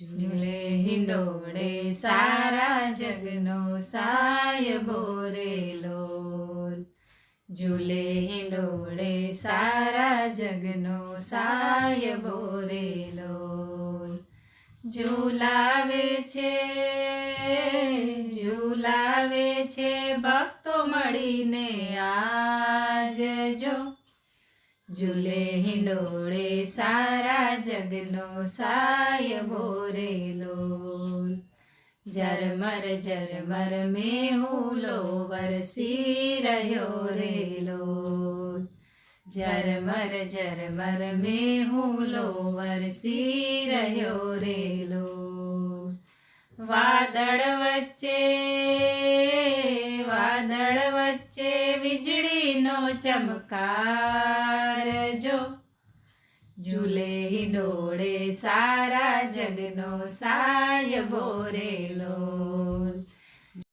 ઝૂલે હિંડોળે સારા જગનો સાય બોરેલો ઝૂલે હિંડોળે સારા જગનો સાય બોરેલો ઝૂલાવે છે ઝૂલાવે છે ભક્તો મળીને ઝૂલે હિંડોળે સારા જગનો સાય બોરેલો. ઝરમર ઝરમર મેહુલો, વરસી રહ્યો રેલો. ઝરમર ઝરમર મેહુલો, વરસી રહ્યો રેલો. વાદળ વચ્ચે વાદળ વચ્ચે વીજળીનો ચમકાર ઝૂલે ડોળે સારા જગનો સાય બોરેલો.